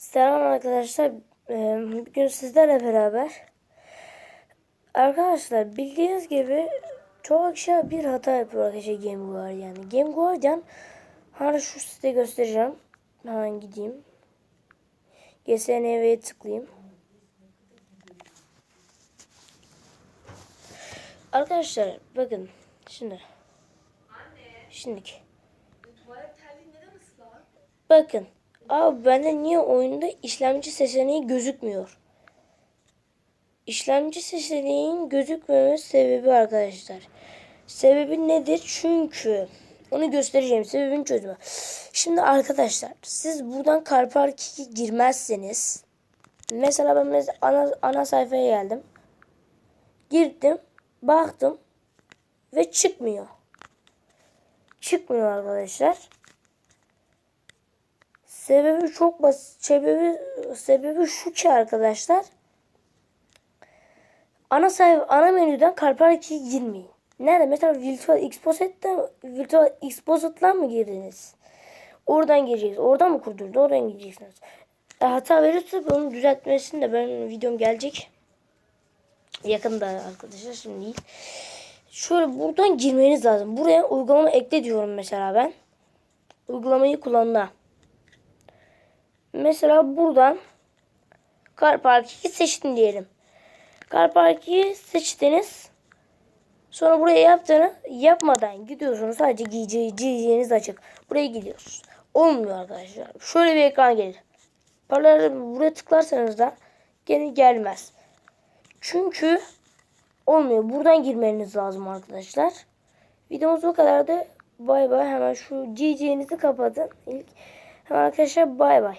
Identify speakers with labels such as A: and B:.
A: Selam arkadaşlar. Ee, Bugün sizlerle beraber arkadaşlar bildiğiniz gibi çok kişi bir hata yapıyor arkadaşlar Game Guardian. Game Guardian hani şu size göstereceğim. Hemen gideyim. GSNV'ye tıklayayım. Arkadaşlar bakın şimdi.
B: Islak?
A: Bakın. Abi bende niye oyunda işlemci seçeneği gözükmüyor? İşlemci seçeneğin gözükmemesi sebebi arkadaşlar. Sebebi nedir? Çünkü onu göstereceğim. Sebebini çözme. Şimdi arkadaşlar siz buradan Carpark 2 girmezseniz mesela ben mesela ana, ana sayfaya geldim. Girdim. Baktım. Ve çıkmıyor. Çıkmıyor arkadaşlar. Sebebi çok basit. Sebebi, sebebi şu ki arkadaşlar. Ana sayfa, ana menüden Carpark 2'ye girmeyin. Nerede? Mesela Virtual Exposet'ten Virtual Exposet'tan mı girdiniz? Oradan gireceğiz. Oradan mı kurdunuz? Oradan gireceksiniz. E, hata verirse onu düzeltmesini de ben videom gelecek. Yakında arkadaşlar şimdi değil. Şöyle buradan girmeniz lazım. Buraya uygulama ekle diyorum mesela ben. Uygulamayı kullanma. Mesela buradan Car Park 2 seçtin diyelim. Car Park 2 seçtiniz. Sonra buraya yaptığını yapmadan gidiyorsunuz. Sadece giyeceği, giyeceğiniz açık. Buraya gidiyorsunuz. Olmuyor arkadaşlar. Şöyle bir ekran gelir. Paraları buraya tıklarsanız da gene gelmez. Çünkü olmuyor. Buradan girmeniz lazım arkadaşlar. Videomuz bu kadardı. Bay bay. Hemen şu GG'nizi kapatın. İlk Hemen arkadaşlar bay bay.